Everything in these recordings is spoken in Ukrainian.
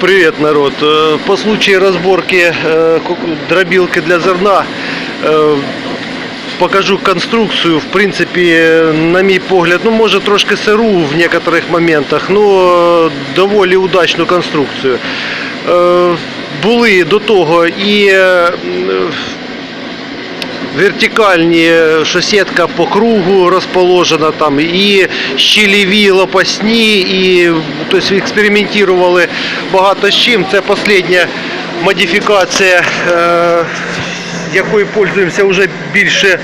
Привет, народ. Э, По случаю разборки э, ку- дробилки для зерна э, покажу конструкцію. В принципі, е, на мій погляд, ну може трошки сиру в некоторих моментах, але доволі удачну конструкцію. Е, Були до того і е, м, вертикальні, що сітка по кругу розположена там, і щелеві, лопасні, і тобто, експериментували багато з чим. Це остання модифікація, е, якою пользуємося вже більше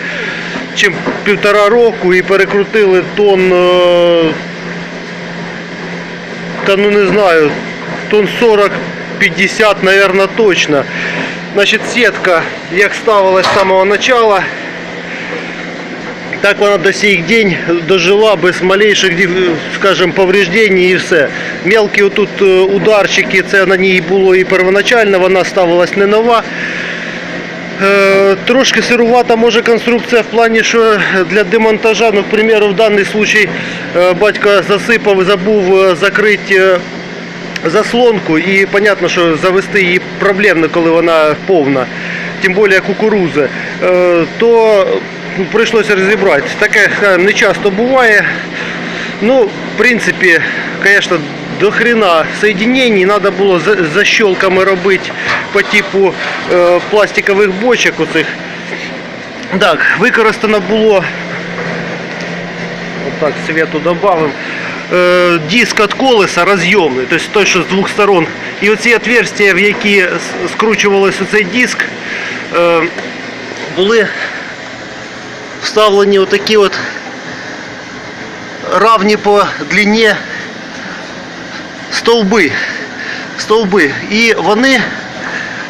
ніж півтора року і перекрутили тон, е, та ну не знаю, тон 40-50, наверное, точно. Значить, сітка, як ставилась з самого начала, так вона до сих день дожила без малейших, скажем, повреждень і все. Мелкі отут е, ударчики, це на ній було і первоначально, вона ставилась не нова. Е, Трошки сирувата може конструкція в плані, що для демонтажа, ну, к примеру, в даний случай е, батько засипав, забув закрити заслонку і понятно, що завести її проблемно, коли вона повна, тим більше кукурузи, е, то прийшлося розібрати. Таке е, не часто буває. Ну, в принципі, звісно, до хрена соединений треба було за- защелками робити по типу е, пластикових бочок оцих. Так, використано було так, свету добавим. Е, Диск від колеса роз'ємний, тобто той, що з двох сторон. І оці отверстия, в які с- скручувалися цей диск, е, були вставлені отакі от равні по длині стовби. Стовби. І вони,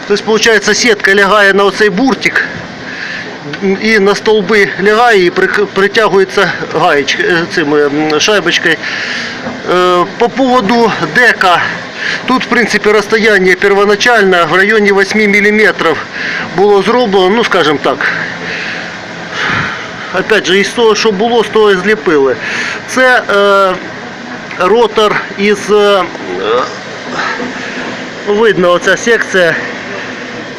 тобто, виходить, сітка лягає на оцей буртик і на столби лягає і притягується гаєч, е, цим, е, шайбочкою. Е, По поводу дека. Тут, в принципі, розстояння первоначально в районі 8 мм було зроблено, ну, скажімо так, опять же, із того, що було, з того і зліпили. Це е, ротор із, е, видно оця секція,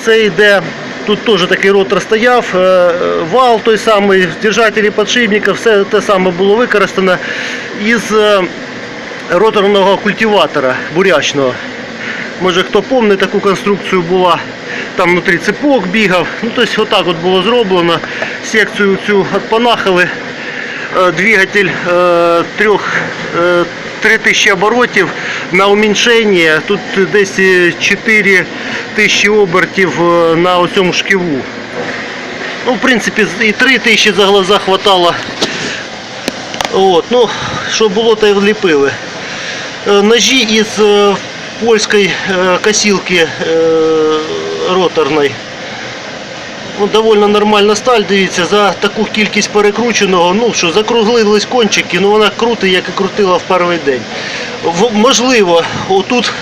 це йде, Тут тоже такий ротор стояв, е, е, вал той самий, держателі підшипника, все те саме було використано із е, роторного культиватора бурячного. Може хто помнить, таку конструкцію була, там внутрі цепок бігав. Ну, тобто Отак от було зроблено. Секцію цю відпанахали, двигатель 3000 оборотів на уміншення. Тут десь 4 тисячі обертів е, на оцьому шківу. Ну, В принципі, і 3 тисячі за глаза хватало. От, ну, Що було, то й вліпили. Е, ножі із е, польської косілки роторної. Ну, Довольно нормальна сталь, дивіться, за таку кількість перекрученого, ну що, закруглились кончики, ну вона крути, як і крутила в перший день. В, можливо, отут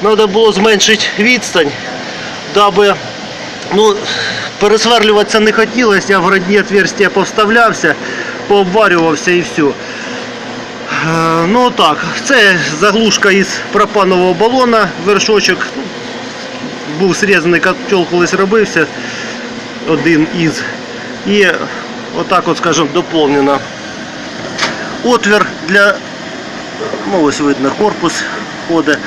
треба було зменшити відстань, даби ну, пересверлюватися не хотілося, я в родні отверстия повставлявся, пообварювався і все. Ну так, це заглушка із пропанового балона, вершочок. Ну, Був срізаний котел колись робився, один із. І отак от, скажімо, доповнено. Отвір для, ну ось видно, корпус ходить.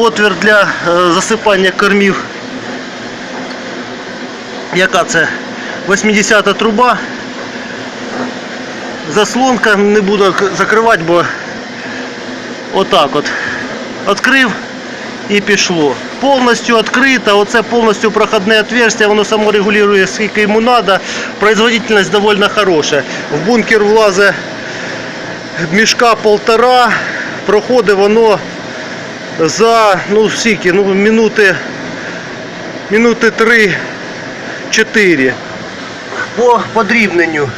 Отвір для е, засипання кормів. Яка це? 80 труба. Заслонка не буду закривати, бо отак от. Відкрив і пішло. Повністю відкрито, оце повністю проходне отверстие, воно само регулює, скільки йому треба. Производительність доволі хороша. В бункер влазить мішка полтора, проходить воно за ну, скільки, ну, минути, минути 3-4 по подрібненню.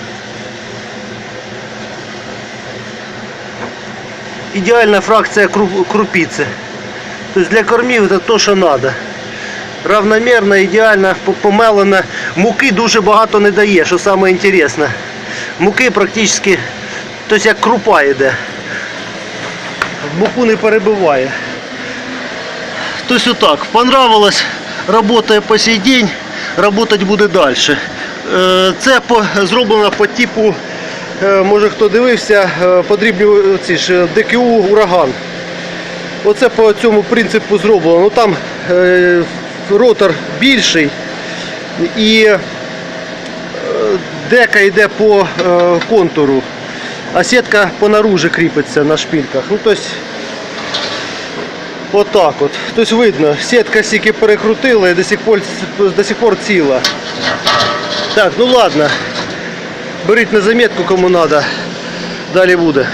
Ідеальна фракція кру- крупиці. Тобто для кормів це те, що треба. Равномірно, ідеально по- помелено. Муки дуже багато не дає, що саме. Муки практично, тобто як крупа йде. Муку не перебиває. То есть вот так. Понравилось, работает по сей день, работать буде далі. Е, Це зроблено по типу, е, може хто дивився, е, подрібні ДКУ ураган. Оце по цьому принципу зроблено. Ну там ротор більший і дека йде по контуру, а сітка по наружі кріпиться на шпильках. Ну, тобто, отак от. Тобто видно, сітка стільки перекрутила і до сих пор, до сих пор ціла. Так, ну ладно. Беріть на заметку кому треба. Далі буде.